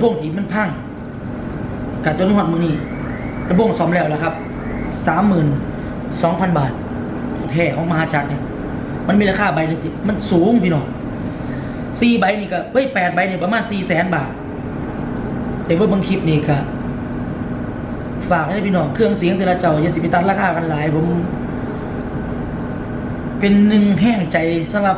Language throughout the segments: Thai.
ำโพงที่มันพังกับจนหอดมือนี้ลำโพงซ่อมแล้วแล้วครับสามหมื่นสองพันบาทแท้ของมหาจักรเนี่ยมันมีราคาใบหนึงมันสูงพี่น้องสี่ใบนี่ก็เฮ้ยแปดใบเนี่ยประมาณสี่แสนบาท แต่ว่าบางคลิปนี่ก็ฝากให้พี่น้องเครื่องเสียงแต่ละเจ้าอย่าสิไปตัดราคากันหลายผม เป็นหนึ่งแห้งใจสำหรับ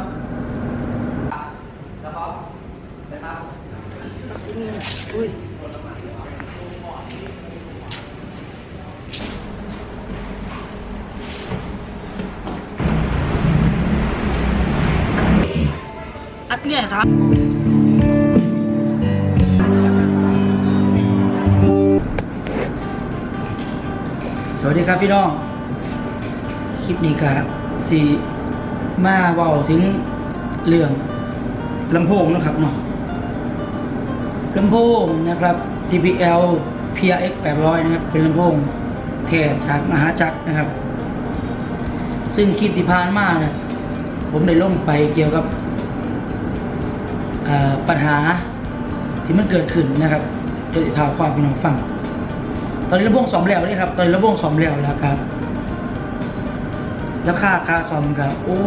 สวัสดีครับพี่น้อง คลิปนี้ก็สีมาเว้าถึงเรื่องลำโพงนะครับเนาะลำโพงนะครับ JBL PRX 800 นะครับ เป็นลำโพงแท้จากมหาจักรนะครับ ซึ่งคลิปที่ผ่านมานี่ยผมได้ลงไปเกี่ยวกับปัญหาที่มันเกิดขึ้นนะครับเดี๋ยวจะถ่ายความพี่น้องฟัง ตอนนี้ระบบสอมแล้วนี่ครับ ตอนนี้ระบบสอมแล้วแล้วครับราคาค่าซอมกับโอ้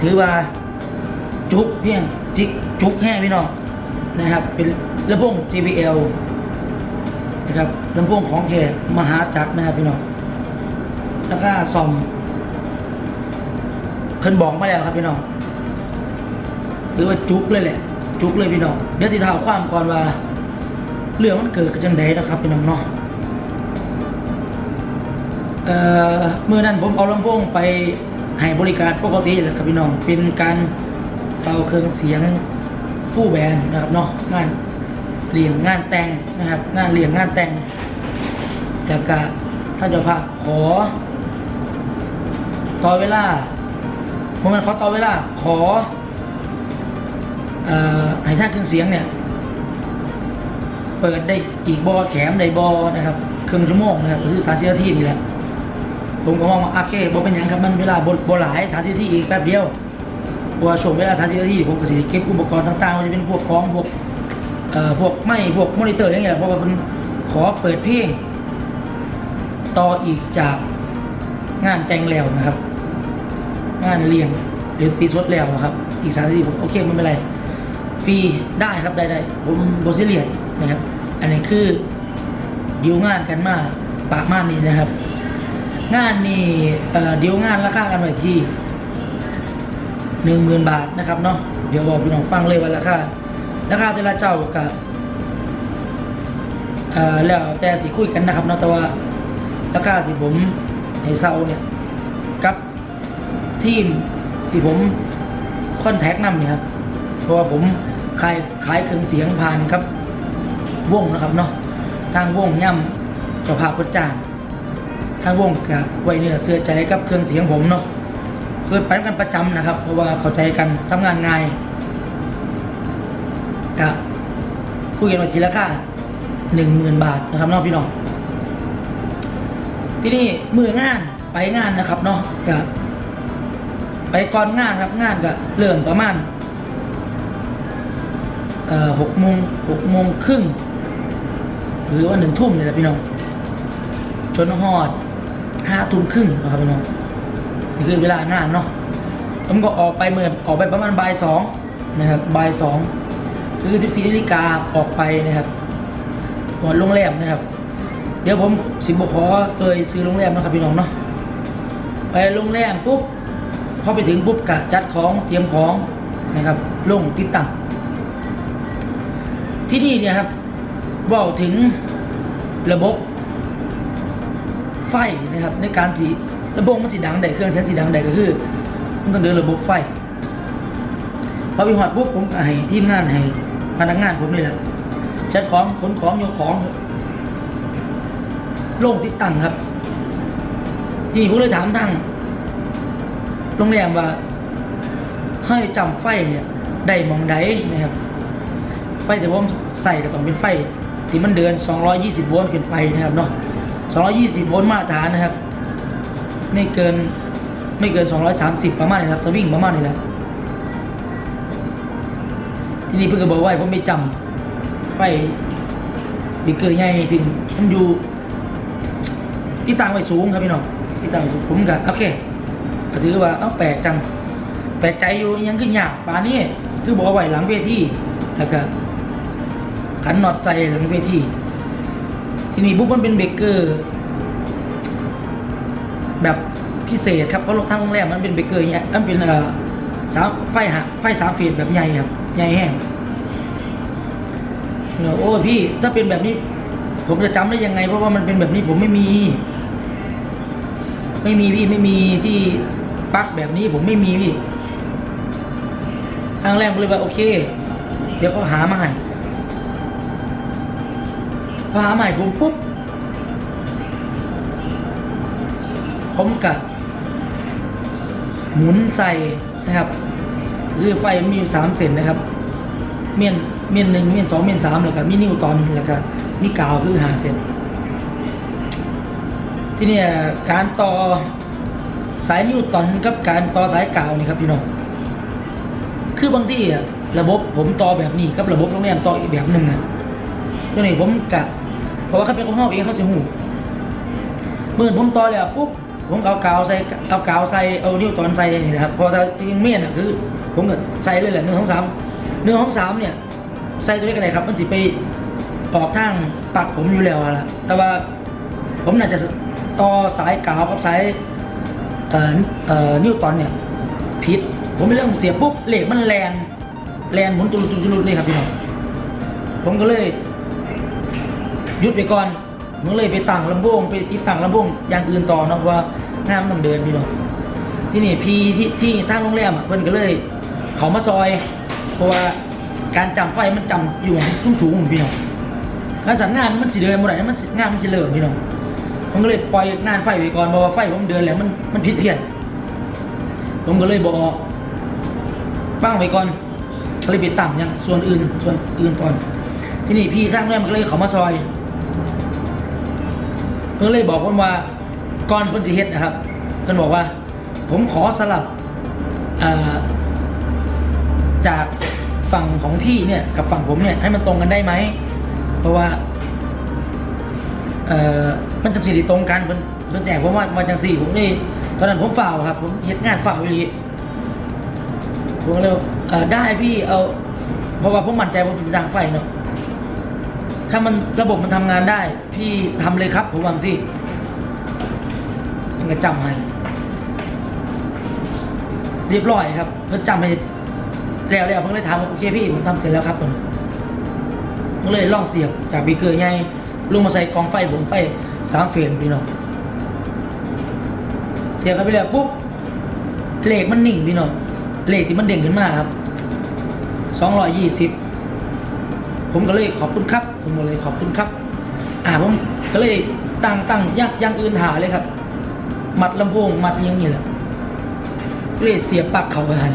ถือว่าจุกเพียงจิกจุกแห้พี่น้องนะครับ เป็นระบบ JBL นะครับลำโพงของแท้มหาจักรนะครับพี่น้องราคาซอมเพิ่นบอกมาแล้วครับพี่น้องหรือว่าจุกเลยแหละ จุกเลยพี่น้องเดี๋ยวสิท้าวความก่อนว่าเรื่องมันเกิดขึ้นจังไดนะครับพี่น้องเนาะ เมื่อนั้นผมเอาลำโพงไปให้บริการปกติแหละครับพี่น้อง เป็นการเซาเครื่องเสียงฟู่แบนนะครับเนาะงานเลี้ยงงานแต่งนะครับ งานเลี้ยงงานแต่งกับกะท่านเจ้าภาพขอ ต่อเวลาผมมันขอต่อเวลาขอเอ่อให้ช่างเครื่องเสียงเนี่ยเปิดได้อีกบอแถมได้บอนะครับ เครึ่องชั่วโมงนะครับหรือสามสิบนาทีนี่แหละ ผมก็มองว่าโอเคบอเป็นหยังครับมันเวลาบโบหลายสามสิบนาทีอีกแป๊บเดียวเพราะว่าช่วงเวลาสามสิบนาทีผมก็สิเก็บอุปกรณ์ต่างๆมันจะเป็นพวกของพวกเอ่อพวกไม้พวกมอนิเตอร์อย่างเงี้ยเพราะว่ามันขอเปิดเพลงต่ออีกจากงานแต่งแล้วนะครับ งานเลี้ยงหรือตีสดแล้วนะครับ อีกสามนาทีผมโอเคไม่เป็นไรฟรีได้ครับได้ได้ผมบซิเลียนนะครับ อันนี้คือดีลงานกันมาปากม่านนี่นะครับ งานนี่เอ่อดีลงานราคากันไว้ที่หนึ่งหมื่นบาทนะครับเนาะเดี๋ยวบอกพี่น้องฟังเลยว่าราคาราคาแต่ละเจ้ากับอ่อแล้วแต่ที่คุยกันนะครับเนาะแต่ว่าราคาที่ผมให้เซาเนี่ยกับทีมที่ผมคอนแทคนำเนี่ยครับเพราะว่าผมขายขายเครื่องเสียงผ่านครับวงนะครับเนาะทางวงย่ำเจ้าภาพประจาน ทางวงกับไว้เนื้อเสื้อใจกับเครื่องเสียงผมเนาะเคยไปกันประจำนะครับ เพราะว่าเข้าใจกันทำงานง่ายกับคุยกันมาทีละค่าหนึ่งหมื่นบาทนะครับน้องพี่น้องที่นี่มืองานไปงานนะครับเนาะกับไปก่อนงานครับงานก็เริ่มประมาณเอ่อหกโมงหกโมงครึ่งหรือว่าหนึ่งทุ่มเนี่ยแหละพี่น้อง จนฮอด ห้าทุ่มครึ่งนะครับพี่น้องนี่คือเวลางานเนาะผมก็ออกไปเมื่อออกไปประมาณบ่ายสองนะครับบ่ายสองคือสิบสี่นาฬิกาออกไปนะครับหอดโรงแรมนะครับ เดี๋ยวผมสิบขอเคยซื้อโรงแรมนะครับพี่น้องเนาะไปโรงแรมปุ๊บพอไปถึงปุ๊บกะจัดของเตรียมของนะครับลงติดตั้งที่นี่เนี่ยครับบอกถึงระบบ ไฟนะครับ ในการที่ระบบมันสีดังใดเครื่องใช้สีดังใดก็คือ มันต้องเดินระบบไฟพอไปหอดปุ๊บผมให้ทีมงานให้พนักงานผมเลยแหละจัดของขนของยกของลงติดตั้งครับทีนี้ผมเลยถามทางโรงแรมว่าให้จำไฟเนี่ยได้หมองใดนะครับ ไฟที่ผมใส่ก็ต้องเป็นไฟ ที่มันเดิน 220 โวลต์ขึ้นไปนะครับเนาะ 220 โวลต์มาตรฐานนะครับ ไม่เกินไม่เกิน 230 ประมาณนี้ครับ สวิงประมาณนี้แหละที่นี่เพิ่งก็บอกว่าผมไม่จไฟบีเกอร์ใหญ่ถึงมันอยู่ที่ตั้งไว้สูงครับพี่น้องที่ตั้งไว้สูงผมก็โอเคก็ถือว่าเอ้าแปลกจังแปลกใจอยู่ยังขึ้นยากป่านนี้คือบอกไว้หลังเวทีแล้วก็ขันน็อตใส่หลังเวที ทีนี้บุ๊กมันเป็นเบเกอร์ แบบพิเศษครับเพราะรถทางโรงแรมมันเป็นเบเกอร์เนี่ยมันเป็นเอ่อสามไฟหะไฟสามเฟสแบบใหญ่ครับใหญ่แห้งเออโอ้พี่ถ้าเป็นแบบนี้ ผมจะจำได้ยังไง เพราะว่ามันเป็นแบบนี้ผมไม่มี ไม่มีพี่ไม่มีที่ปลั๊กแบบนี้ผมไม่มีพี่ทางแรกผมเลยว่าโอเค เดี๋ยวเขาหามาให้ พอหามาให้ผมปุ๊บผมกับหมุนใส่นะครับคือไฟมีอยู่สามเส้นนะครับ เมียนเมียนหนึ่งเมียนสองเมียนสามแล้วก็มีนิวตอนแล้วก็มีกาวคือหาเส้นที่นี่การต่อสายนิวตอนกับการต่อสายกาวนี่ครับพี่น้องคือบางที่ระบบผมต่อแบบนี้กับระบบโรงแรมต่ออีกแบบหนึ่งนะตัวนี้ผมกะเพ ราะว่าเขาเป็นของเขาเองเขาจะหูเมื่อผมต่อแล้วปุ๊บผมเอากาวใส่เอากาวใส่เอานิ้วตอนใส่นะครับพอถ้าจริงเมียนอะคือ ผมก็ใส่เลยแหละหนึ่งของสามหนึ่งของสามเนี่ยใส่ตัวนี้ก็ได้ครับ มันสิไปออกทางปากผมอยู่แล้วล่ะแต่ว่าผมน่าจะต่อสายกาวกับสายเอ่อเอ่อนิ้วตอนเนี่ยผิดผมไม่เรื่องเสียปุ๊บเหล็กมันแลนแลนหมุนตุลุตุลุตุลุเลยครับพี่น้องผมก็เลย ยุดไปก่อนมึงเลยไปตั้งลำโพงไปติดตั้งลำโพงอย่างอื่นต่อนะเพราะว่างานมันต้องเดินพี่น้องที่นี่พี่ที่ที่ทางโรงแรมอะเพิ่นก็เลย เขามาซอย เพราะว่าการจำไฟมันจำอยู่สูงสูงพี่น้องแล้วจากงานมันสิเดินบ่ได้มันงานมันสิเลิกพี่น้องผมก็เลยปล่อยงานไฟไปก่อนเพราะว่าไฟผมเดินแล้วมันมันผิดเพี้ยนผมก็เลยบอกบ้างไปก่อนก็เลยไปตั้งอย่างส่วนอื่นส่วนอื่นก่อน ที่นี่พี่ทางโรงแรมมันก็เลยเขามาซอย เพิ่นเลยบอกเพิ่นว่าก่อนเพิ่นสิเฮ็ดนะครับเพิ่นบอกว่า ผมขอสลับจากฝั่งของพี่เนี่ยกับฝั่งผมเนี่ยให้มันตรงกันได้ไหม เพราะว่ามันจะสิได้ตรงกันเพิ่นเพิ่นแจ้งผมว่ามาจังสี่ผมนี่ตอนนั้นผมฝ่าวครับ ผมเฮ็ดงานฝ่าวอีหลีผมเลยได้พี่เอาเพราะว่าผมมั่นใจผมจะสร้างไฟเนาะ ถ้ามันระบบมันทำงานได้ พี่ทำเลยครับผมหวังสิมันก็จำให้เรียบร้อยครับก็จำให้แล้วแล้วเพิ่งเลยถามว่าโอเคพี่ผมทำเสร็จแล้วครับผมก็เลยลองเสียบจากบีเกอร์ไงลงมาใส่กองไฟผมไฟสามเฟรนพี่น้องเสียบไปแล้วปุ๊บเหล็กมันนิ่งพี่น้องเหล็กที่มันเด้งขึ้นมาครับสองร้อยยี่สิบ ผมก็เลยขอบคุณครับ ผมก็เลยขอบคุณครับ อ่าผมก็เลยตั้งตั้งย่างย่างอื่นหาเลยครับ มัดลำโพงมัดอยังนี้แหละก็เลยเสียบปลั๊กเขาไปให้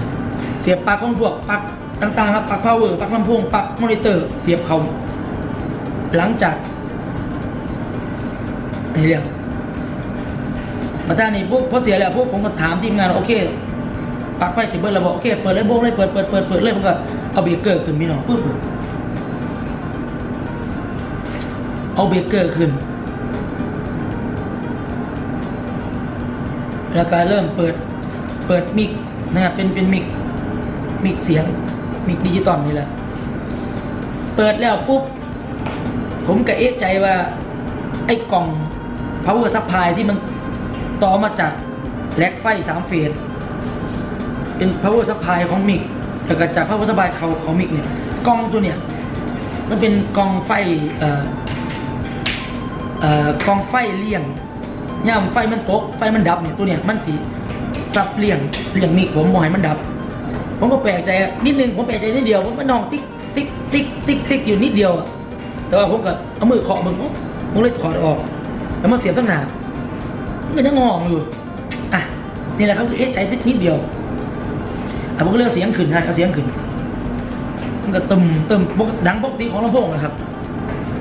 เสียบปลั๊กของพวกปลั๊กต่างๆครับปลั๊กพาวเวอร์ปลั๊กลำโพงปลั๊กมอนิเตอร์ เสียบเขาหลังจากนี่เรื่องมาท่านี้ปุ๊บพอเสียแล้วปุ๊บผมก็ถามทีมงานโอเคปลั๊กไฟเสียเบิร์ดเราบอกโอเคเปิดเลยโบงเลยเปิดเปิดเปิดเปิดเลยผมก็เอาเบรกเกอร์ขึ้นพี่น้องปุ๊บ เอาเบเกอร์ขึ้น แล้วก็เริ่มเปิดเปิดมิกนะครับเป็นเป็นมิกมิกเสียงมิกดิจิตอลนี่แหละ เปิดแล้วปุ๊บ ผมก็เอ๊ะใจว่า ไอ้กล่อง power supply ที่มันต่อมาจากแลกไฟสามเฟสเป็น power supply ของมิกแล้วก็จาก power supply เขาของมิกเนี่ยกล้องตัวเนี่ยมันเป็นกองไฟเอ่อ เอ่อกองไฟเลี่ยงย่ามไฟมันตกไฟมันดับเนี่ยตัวเนี่ยมันสีซับเลี่ยงเลี่ยงมีผมบ่ให้มันดับ ผมก็แปลกใจนิดนึงผมแปลกใจนิดเดียวผมมันองติ๊กติ๊กติ๊กติ๊กติ๊กอยู่นิดเดียวแต่ว่าผมก็เอามือเคาะมึงผมเลยถอดออก แล้วมาเสียบตั้งนานมันยังงองอยู่อะนี่แหละครับคือเอ๊ะใจนิดนิดเดียวอะผมก็เลยเอาเสียงขึ้นฮะเอาเสียงขึ้นมันก็ตึมตึมดังปกติของลำโพงนะครับ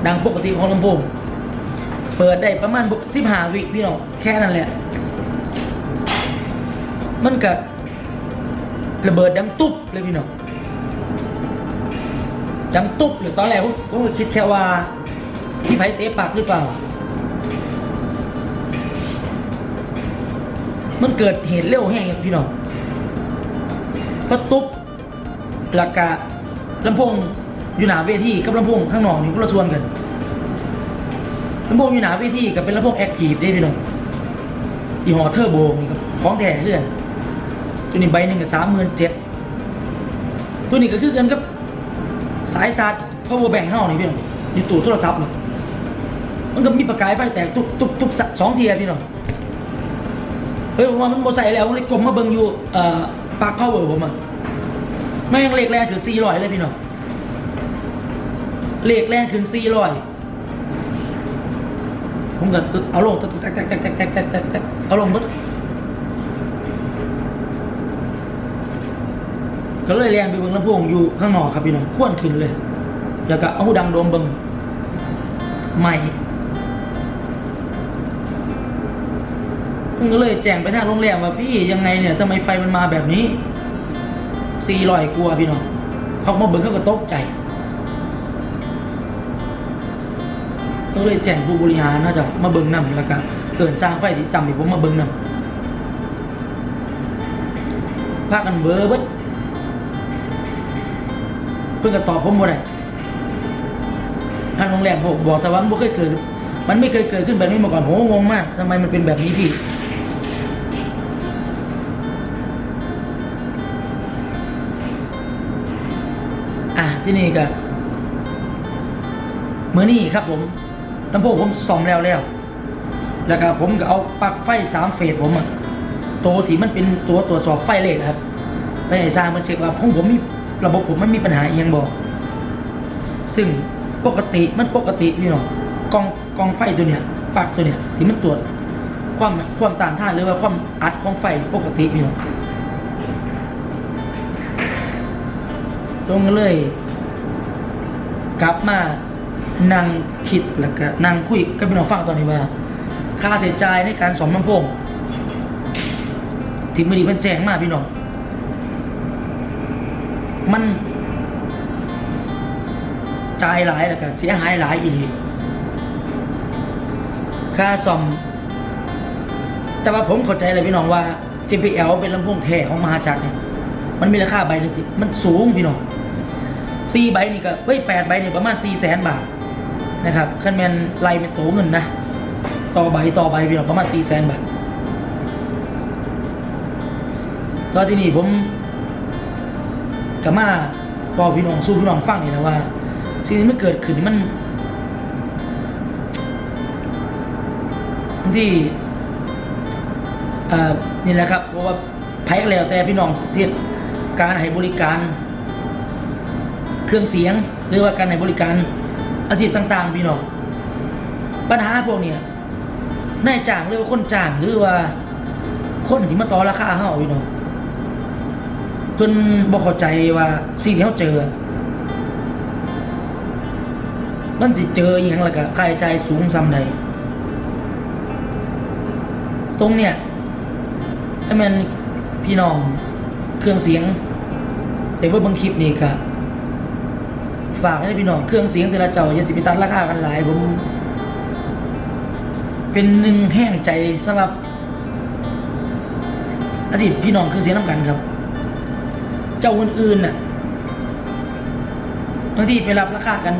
ดังปกติของลำโพง เปิดได้ประมาณบุกสิบห้าวิพี่น้องแค่นั้นแหละ มันก็ระเบิดดังตุ๊บเลยพี่น้องจังตุ๊บหรือตอนแรกผมก็คิดแค่ว่าพี่ไผ่เตะปากหรือเปล่า มันเกิดเหตุเร็วแห้งพี่น้องพอตุ๊บหลักกะลำโพงอยู่หนาเวทีกับลำโพงข้างนอกนี่ก็ละส่วนกัน ลำโพงอยู่หนาเวทีกับเป็นลำโพงแอคทีฟได้พี่น้องยี่ห้อเทอร์โบนี่ครับของแท้เชื่อตัวนี้ใบหนึ่งกับสามหมื่นเจ็ดตัวนี้ก็คือกันกับสายชาร์จพาวเวอร์แบงค์เท่านี่พี่น้องอยู่ตู้โทรศัพท์นี่มันก็มีประกายไฟแตกตุ๊บตุ๊บตุ๊บสองทีอะพี่น้องเฮ้ยผมว่ามันโมใส่แล้วมเลยกลมมาเบิ่งอยู่เอ่อปากพาวเวอร์ผมอะแม่งเลขแรงถึง400เลยพี่น้องเลขแรงถึง400 ผมก็เอาลงแตกแตกแตกแตกแตกแตกแตกแตกแตกเอาลงบึ๊ดก็เลยแรงไปเบิ่งลำโพงอยู่ข้างนอกครับพี่น้องควนขึ้นเลย แล้วก็เอาหูดังโดมเบิ่งใหม่ผมก็เลยแจ้งไปทางโรงแรมว่าพี่ยังไงเนี่ยทำไมไฟมันมาแบบนี้สี่ลอยกลัวพี่น้องเขามาเบิ่งเขาก็ตกใจ ก็เลยแจ้งผู้บริหารน่าจะมาเบิ่งนำแล้วก็เกินสร้างไฟที่จำให้ผมมาเบิ่งนำพากันเบอร์เบิดเพิ่งก็ตอบผมบ่ได้ทางโรงแรมผมบอกแต่ว่ามันไม่เคยเกิด มันไม่เคยเกิดขึ้นแบบนี้มาก่อนผมงงมากทำไมมันเป็นแบบนี้พี่อะที่นี่ก็เมื่อนี้ครับผม ลำโพงผมซ่อมแล้วแล้วแล้วก็ผมก็เอาปลั๊กไฟสามเฟสผมอะตัวที่มันเป็นตัวตรวจสอบไฟเลขครับ ไปให้สร้างมันเช็คว่าของผมมีระบบผมมันมีปัญหาอหยังบอก ซึ่งปกติมันปกติพี่น้องกองกองไฟตัวเนี้ยปลั๊กตัวเนี้ยที่มันตรวจความความต้านทานหรือว่าความอัดของไฟปกติพี่น้องตรงเลย กลับมา นั่งคิดแล้วก็นั่งคุยกับพี่น้องฟังตอนนี้ว่าค่าใช้จ่ายในการสอมลำโพงที่ไมือดีมันแจ้งมาพี่น้อง มันจ่ายหลายแล้วก็เสียหายหลายอีกค่าซ่อม แต่ว่าผมเข้าใจเลยพี่น้องว่า JBL เป็นลำโพงแท้ของมหาจักรเนี่ย มันมีราคาใบนึงที่มันสูงพี่น้องสี่ใบนี่ก็เฮ้ยแปดใบนี่ประมาณสี่แสนบาท นะครับคันแมนไล่เป็นโตเงินนะ ต่อใบต่อใบพี่น้องประมาณสี่แสนบาทตอนที่นี่ผมกับมาบอกพี่น้องสู้พี่น้องฟังนี่นะว่าสิ่งที่มันเกิดขึ้นมันที่อ่อนี่แหละครับ เพราะว่าไพ่ก็แล้วแต่พี่น้องที่การให้บริการ เครื่องเสียงหรือว่าการให้บริการ อาชีพต่าง ๆ พี่น้องปัญหาพวกเนี้ยนายจ้างหรือว่าคนจ้างหรือว่า คนที่มาต่อราคาเฮาพี่น้องเพิ่นบ่เข้าใจว่าสิ่งที่เฮาเจอ มันสิเจออหย่างแล้วก็ค่าใช้จ่ายสูงซ้ำใดตรงเนี้ยถ้าแม่นพี่น้องเครื่องเสียงแต่ว่าบางคลิปนี่ก็ ฝากให้พี่น้องเครื่องเสียงแต่ละเจ้าอย่าสิไปตัดราคากันหลายผม เป็นหนึ่งแห้งใจสำหรับอาชีพพี่น้องเครื่องเสียงน้ำกันครับ เจ้าอื่นๆน่ะบางทีไปรับราคากัน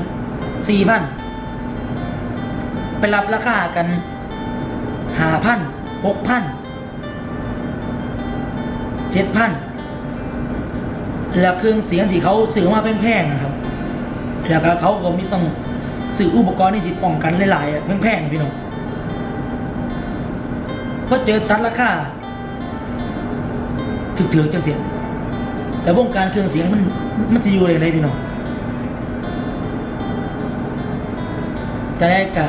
สี่พันไปรับราคากันห้าพันหกพันเจ็ดพันแล้วเครื่องเสียงที่เขาซื้อมาแพงๆนะครับ แล้วก็เขาก็มีต้องซื้ออุปกรณ์ที่ติดป้องกันหลายๆอะแพงๆพี่น้องพอเจอตัดราคาถึกๆจังเสียแล้วงการเครื่องเสียงมันมันจะอยู่อย่างไรพี่น้องจะได้กะ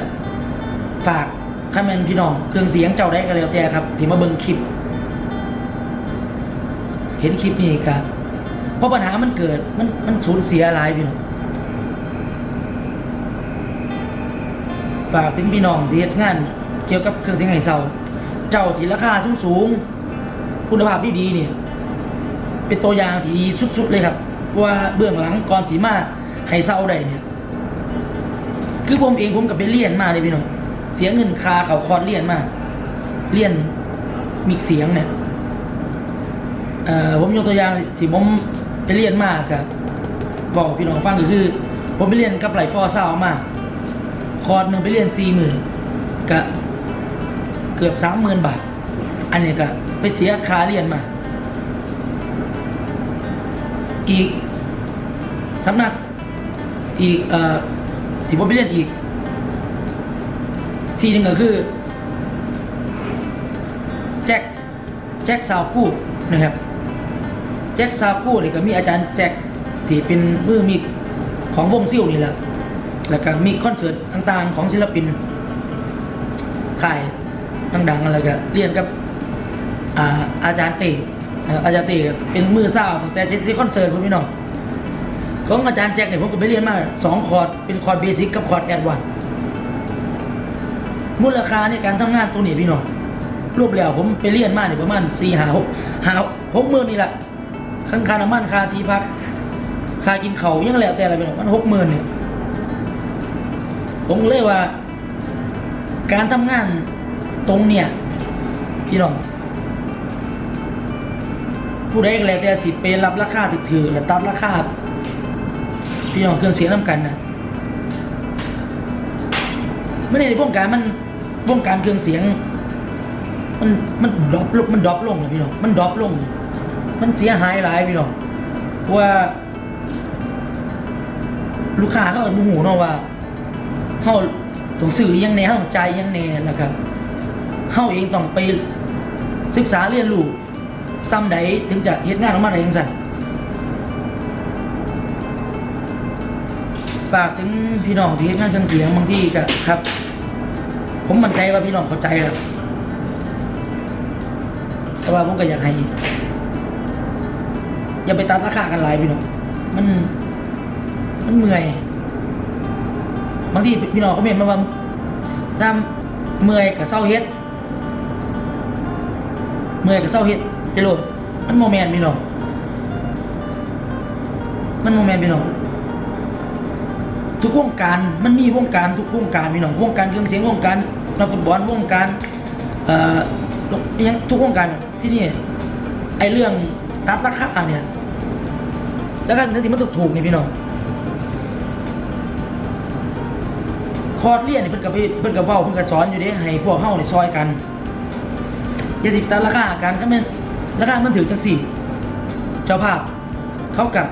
ฝากข้าแมนพี่น้องเครื่องเสียงเจ้าได้ก็แล้วแต่ครับที่มาเบิ่งคลิป เห็นคลิปนี้ครับเพราะปัญหามันเกิดมันมันสูญเสียหลายพี่น้อง ฝากถึงพี่น้องที่เฮ็ดงาน เกี่ยวกับเครื่องเสียงไห้เซาเจ้าที่ราคาสูงสูงคุณภาพที่ดีเนี่ยเป็นตัวอย่างที่ดีสุดๆเลยครับว่าเบื้องหลังก่อนสีมาให้เศร้าได้เนี่ยคือผมเองผมกับไปเรียนมาเลยพี่น้องเสียเงินคาเขาคอร์เรียนมาเรียนมิกเสียงเนี่ยเอ่อผมยกตัวอย่างที่ผมไปเรียนมากับบอกพี่น้องฟังก็คือ ผมไปเรียนกับไหลฟอร์ซามา คอร์สหนึ่งไปเรียนสี่หมื่นกับเกือบสามหมื่นบาท อันนี้ก็ไปเสียค่าเรียนมา อีกสำนักอีกเอ่อที่ผมไปเรียนอีก ที่หนึ่งก็คือแจ็คแจ็คซาวกู้นะครับแจ็คซาวกู้นี่ก็มีอาจารย์แจ็คที่เป็นมือมีของวงซิ่วนี่แหละ แล้วก็มีคอนเสิร์ตต่างๆ ของศิลปินค่ายดังๆอะไรก็เรียนกับอาอาจารย์เตอาอาจารย์เตเป็นมือเศร้าแต่เจ็ดซีคอนเสิร์ตพวกพี่น้องของอาจารย์แจ็คเนี่ยผมก็ไปเรียนมาสองคอร์ดเป็นคอร์ดเบสิกกับคอร์ดแอดวานมูลค่าในการทำงานตัวนี้พี่น้องรูปแล้วผมไปเรียนมาเนี่ยประมาณสี่หาหกหาหกหมื่นนี่แหละค่าค่าน้ำมันค่าที่พักค่ากินเขายังแล้วแต่อะไรพี่น้องมันหกหมื่นเนี่ย ผมเลยว่า การทำงานตรงเนี่ย พี่น้อง ผู้ใดก็แล้วแต่สิไปรับราคาถือๆและตัดราคาพี่น้องเครื่องเสียงน้ำกันนะไม่ได้ในวงการมันวงการเครื่องเสียง มันมันดรอปลงมันดรอปลงนะพี่น้องมันดรอปลง มันเสียหายหลายพี่น้องเพราะว่า ลูกค้าเขาก็บูหูเนาะว่า เฮาต้องซื้อยังแน่เฮาต้องจ่ายอิหยังแน่นะครับเฮาเองต้องไปศึกษาเรียนรู้ซ้ำใดถึงจะเฮ็ดงานออกมาได้จังซั่นฝากถึงพี่น้องที่เฮ็ดงานเครื่องเสียงบางที่ก็ครับ ผมมั่นใจว่าพี่น้องเข้าใจครับแต่ว่าผมก็อยากให้อย่าไปตัดราคากันหลายพี่น้องมันมันเมื่อย บางทีพี่น้องเขาเมนมาว่าถ้าเมื่อยกับเศร้าเฮ็ดเมื่อยกับเศร้าเฮ็ดไปโหลดมันโมแมนพี่น้องมันโมแมนพี่น้องทุกวงการมันมีวงการทุกวงการพี่น้องวงการเครื่องเสียงวงการนักฟุตบอลวงการเอ่อยังทุกวงการที่นี่ไอเรื่องตัดราคาเนี่ยแล้วก็ที่มันถูกๆนี่พี่น้อง คอร์ดเรียนนี่เพิ่นกับเพิ่นกับเว้าเพิ่นกับสอนอยู่เด้ให้พวกเฮานี่ซอยกันอย่าสิตาราคากันถ้ามันราคามันถือจังสี่ เจ้าภาพเขากับ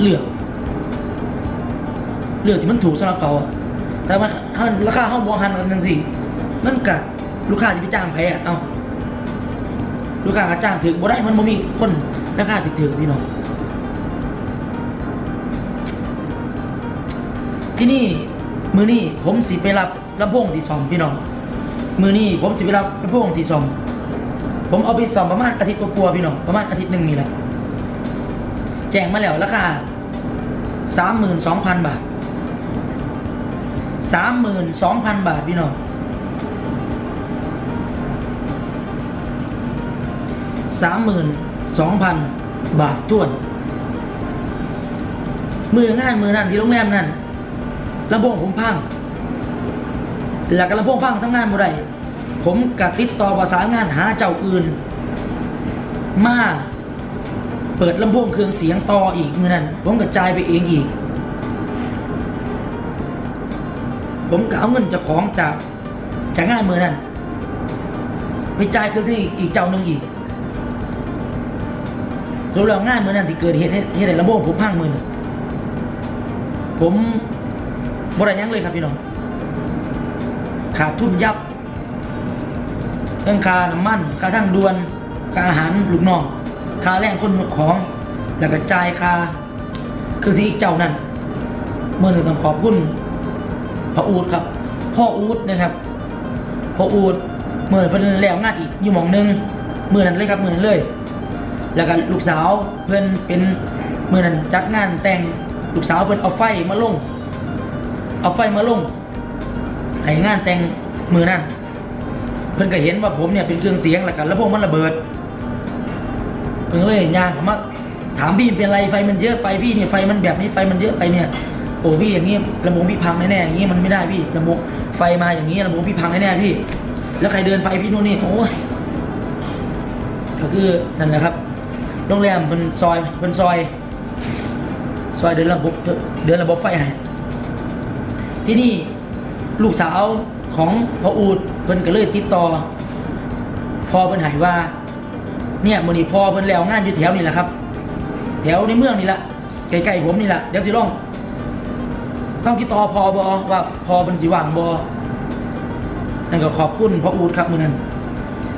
เลือกเลือกที่มันถูกสำหรับเขาอะแต่ว่าถ้าราคาเฮาบ่หันกันจังสี่มันก็ลูกค้าสิไปจ้างไผอะเอ้าลูกค้าจ้างถึงบ่ได้มันบ่มีคนราคาถึกๆพี่น้องที่นี่ มือนี่ผมสิไปรับลำโพงที่สองพี่น้อง มือนี่ผมสิไปรับลำโพงที่สองผมเอาไปสองประมาณอาทิตย์กว่าพี่น้องประมาณอาทิตย์หนึ่งนี่แหละแจ้งมาแล้วราคาสามหมื่นสองพันบาทสามหมื่นสองพันบาทพี่น้องสามหมื่นสองพันบาทท้วน มืองานมือนั่นที่โรงแรมนั่น ลำโพงผมพังแล้วก็ลำโพงพังทั้งงานบ่ได้ผมกัติดต่อประสานงานหาเจ้าอื่น มาเปิดลำโพงเครื่องเสียงต่ออีกมือนั้นผมกระจายไปเองอีก ผมก็เอาเงินจากของจากจากงานมือนั้นไปจ่ายเครื่องที่อีกเจ้าหนึ่งอีกสรุปแล้วงานมือนั้นที่เกิดเหตุให้เหตุให้ลำโพงผมพังมือผม บริยังเลยครับพี่น้องขาดทุนยับเรื่องค่าน้ำมันค่าทั้งด่วนค่าอาหารลูกน้องค่าแรงคนของ แล้วก็จ่ายค่าคือสิอีกเจ้านั่นเมื่อหนึ่งต้องขอบคุณพ่ออูดครับ พ่ออูดนะครับพ่ออูดเมื่อเพิ่นแล้วงานอีกอยู่หมองหนึงเมื่อนั้นเลยครับเมื่อนั้นเลย แล้วก็ลูกสาวเพิ่นเป็นเมื่อนั้นจัดงานแต่งลูกสาวเพิ่นเอาไฟมาลง เอาไฟมาลงให้งานแต่งมือนั่นเพิ่นก็เห็นว่าผมเนี่ยเป็นเครื่องเสียงแล้วกันแล้วพวกมันระเบิดเพิ่นก็เลยย่างมาถามพี่เป็นไรไฟมันเยอะไปพี่เนี่ยไฟมันแบบนี้ไฟมันเยอะไปเนี่ยโอ้พี่อย่างนี้ระบบพี่พังแน่ๆอย่างนี้มันไม่ได้พี่ระบบไฟมาอย่างนี้ระบบพี่พังแน่ๆพี่ แล้วใครเดินไฟพี่นู่นนี่โอ้ยก็คือนั่นแหละครับโรงแรมเป็นซอยเป็นซอย ซอยเดินระบบเดินระบบไฟให้ ที่นี่ลูกสาวของพ่ออูดเพิ่นก็เลยติดต่อพ่อเพิ่นหายว่า เนี่ยมื้อนี้พอเพิ่นแล้วงานอยู่แถวนี่แหละครับ แถวในเมืองนี่แหละใกล้ๆผมนี่แหละเดี๋ยวสิลองต้องติดต่อพอบอว่าพอเพิ่นสิว่างบอนั่นก็ขอบคุณพ่ออูดครับมื้อนั้น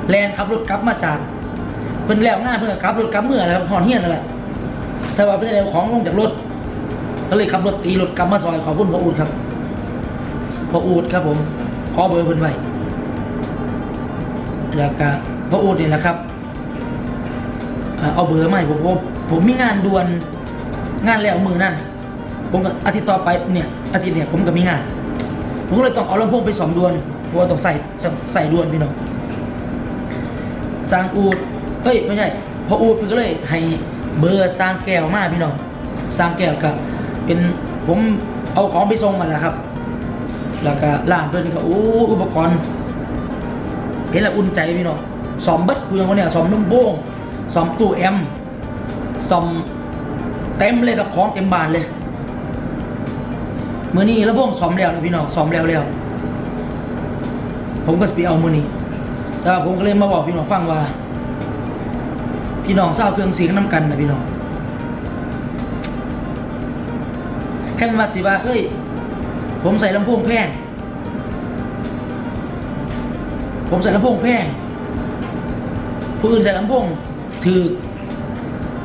แลนขับรถกลับมาจากเพิ่นแล้วงานเพิ่นก็ขับรถกลับเมื่อแล้วหอนเฮียนนั่นแหละแต่ว่าเพื่อนเอาของลงจากรถก็เลยขับรถตีรถกลับมาซอยขอบพุ่นพระอูดครับ พระอูดครับผมขอเบอร์เพิ่นไว้แล้วก็พระอูดนี่แหละครับอเอาเบอร์ให้ผมผมผมมีงานด่วนงานแล้วมือนั่นผมก็อาทิตย์ต่อไปเนี่ยอาทิตย์เนี่ยผมก็มีงาน ผมก็เลยต้องเอาลำโพงไปสองด่วนเพราะว่าต้องใส่ใส่ด่วนพี่น้องสร้างอูดเฮ้ยไม่ใช่พออูดพิ่ก็เลยให้เบอร์สร้างแก้วมาพี่น้องสร้างแก้วกับเป็นผมเอาของไปส่งมันแหละครับ แล้วก็ร้านเพิ่นก็โอ้อุปกรณ์เห็นแล้วอุ่นใจพี่น้องสอมเบิดกูยังว่าเนี่ยสอมนุ่มโบ้งสอมตู้แอมสอมเต็มเลยกับของเต็มบานเลยมื้อนี้ระบบสอมแล้วนะพี่น้องสอมแล้วแล้วผมก็สิไปเอามื้อนี้แต่ผมก็เลยมาบอกพี่น้องฟังว่า พี่น้องเศร้าเครื่องเสียงน้ำกันนะพี่น้องแค่มาสิว่าเอ้ย ผมใส่ลำโพงแพง ผมใส่ลำโพงแพง ผู้อื่นใส่ลำโพงถือ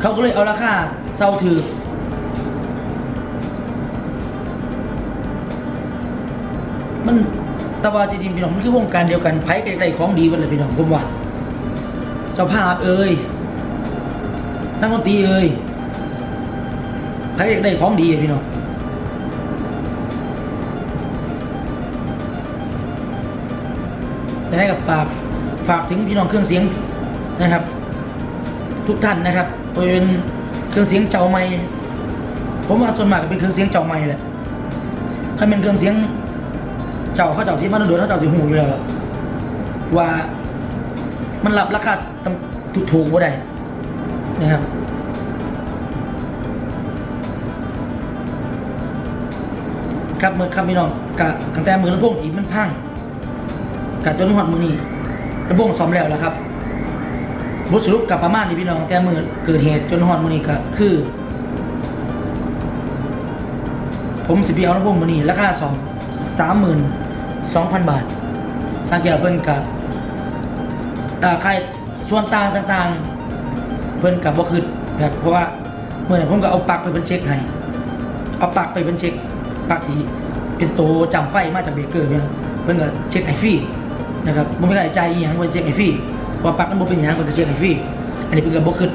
เขาก็เลยเอาราคาเศร้าถือมันต่ว่าจริงๆพี่น้องมันคือวงการเดียวกันไพ่ไกลๆของดีกันเลยพี่น้องผมว่า เจ้าภาพเอ่ยนักดนตรีเอ่ยใครอยากได้ของดีอะพี่น้อง จะให้กับฝากฝากถึงพี่น้องเครื่องเสียงนะครับ ทุกท่านนะครับเป็นเครื่องเสียงเจ้าใหม่ผมว่าส่วนมากเป็นเครื่องเสียงเจ้าใหม่แหละถ้าเป็นเครื่องเสียงเจ้าเขาเจ้าที่มาโดนเขาเจ้าสิหูอยู่แล้วว่ามันรับราคาถูกถูกๆบ่ได้นะครับครับมือครับพี่น้องกะตั้งแต่มือลำโพงถีบมันพัง กะจนหอดมือนี้ลำโพงซ่อมแล้วแล้วครับบทสรุปกับประมาณนี้พี่น้องแต่มือเกิดเหตุจนหอดมือนี้ก็คือ ผมสิพี่เอาลำโพงมือนี้ราคาสองสามหมื่นสองพันบาทสร้างเกี่ยวเพิ่นกับอ่าใครส่วนต่างต่างๆ เพิ่นกับบ่คือแบบเพราะว่าเมื่อนผมก็เอาปักไปเพิ่นเช็คให้เอาปักไปเพิ่นเช็คปักที่เป็นโตจำไฟมาจากเบเกอร์เพิ่นเพิ่นก็เช็คให้ฟรี นะครับบ่มีค่าใช้จ่ายอีหยังเพิ่นเช็คให้ฟรีว่าปักมันบ่เป็นหยังเพิ่นก็เช็คให้ฟรีอันนี้เพิ่นก็บ่คือ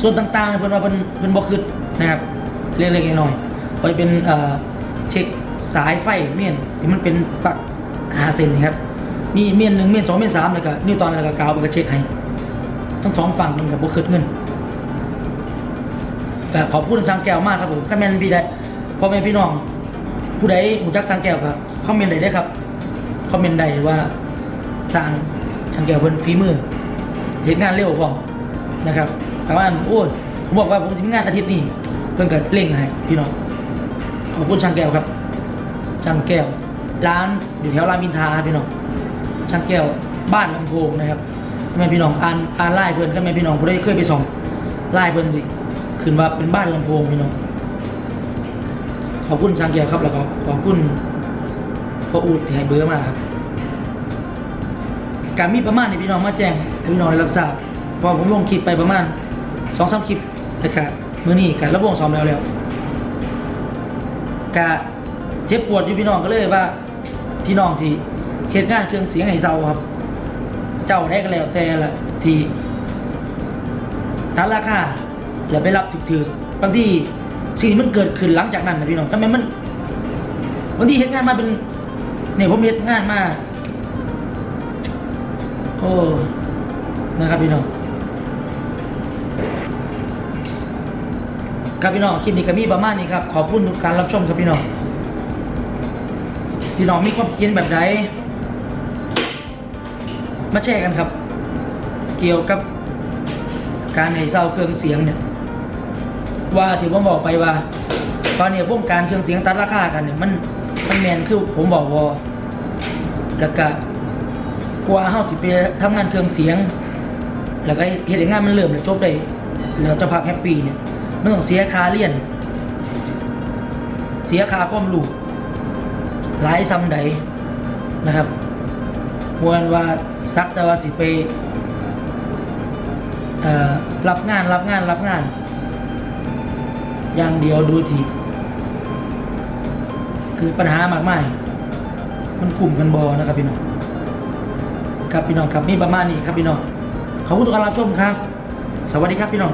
ส่วนต่างๆเพิ่นว่าเพิ่นเพิ่นบ่คือนนะครับเล็กๆน้อยๆก็จะเป็นเอ่อเช็คสายไฟเมียนที่มันเป็นปลั๊ก5เส้นนะครับมีเมียนหนึ่งเมียนสองเมียนสามแล้วก็นิวตอนแล้วก็กาวมันก็เช็คให้ทั้งสองฝั่งมันกับบุคืดเงินก็ขอบคุณสังแก้วมากครับผมถ้าแม่นพี่ได้พ่อแม่พี่น้องผู้ใดหูจักสังแก้วครับคอมเมนต์ได้ได้ครับ คอมเมนต์ได้ว่าสร้างสังแก้วเพิ่นฝีมือเห็นงานเร็วพอนะครับแต่ว่าโอ้ยผมบอกว่าผมจะมีงานอาทิตย์นี้เพิ่นก็เร่งให้พี่น้องขอบคุณช่างแก้วครับช่างแก้ว ร้านอยู่แถวรามอินทราพี่น้องช่างแก้วบ้านลำโพงนะครับทำไมพี่น้องอ่านอ่านไล่เพื่อนทำไมพี่น้องผู้ได้เคยไปส่องไล่เพื่อนสิขึ้นว่าเป็นบ้านลำโพงพี่น้องขอบคุณช่างแก้วครับแล้วก็ขอบคุณ พออูดที่ให้เบอร์มาครับการมีประมาณในพี่น้องมาแจ้งพี่น้องได้รับทราบพอผมลงคลิปไปประมาณสองสามคลิปนะครับมื้อนี้การระบบซ้อมแล้วแล้วกะเจ็บปวดอยู่พี่น้องก็เลยว่าพี่น้องที่เหตุงานเครื่องเสียงให้เซาครับ เจ้าได้ก็แล้วแต่ละที่ทันราคาอย่าไปรับถือๆบางที่สิ่งที่มันเกิดขึ้นหลังจากนั้นนะพี่น้องทำไมมันบางทีเหตุงานมาเป็น นี่ยผมเหตุงานมากโอ้นะครับพี่น้องครับพี่น้องคลิปนี้ก็มีประมาณนี้ครับ ขอบคุณทุกการรับชมครับพี่น้องพี่น้องมีความคิดเห็นแบบใดมาแชร์กันครับ เกี่ยวกับการให้เศร้าเครื่องเสียงเนี่ยว่าที่ผมบอกไปว่า ตอนนี้วงการเครื่องเสียงตัดราคากันเนี่ยมัน มันแมนคือผมบอกว่ากะกะกว่าเฮาสิไปทำงานเครื่องเสียง แล้วก็เฮ็ดให้งานมันเริ่มแล้วจบได้แล้วจะพักแฮปปี้เนี่ยมันต้องเสียค่าเรียน เสียค่าความรู้หลายซ้ำใดนะครับมวนว่าซักแต่ว่าสิไปเอ่อรับงานรับงานรับงาน อย่างเดียวดูที คือปัญหามากมายมันกลุ่มกันบอนะครับพี่น้องครับพี่น้องครับนี่ประมาณนี้ครับพี่น้องขอบคุณทุกการรับชมครับ สวัสดีครับพี่น้อง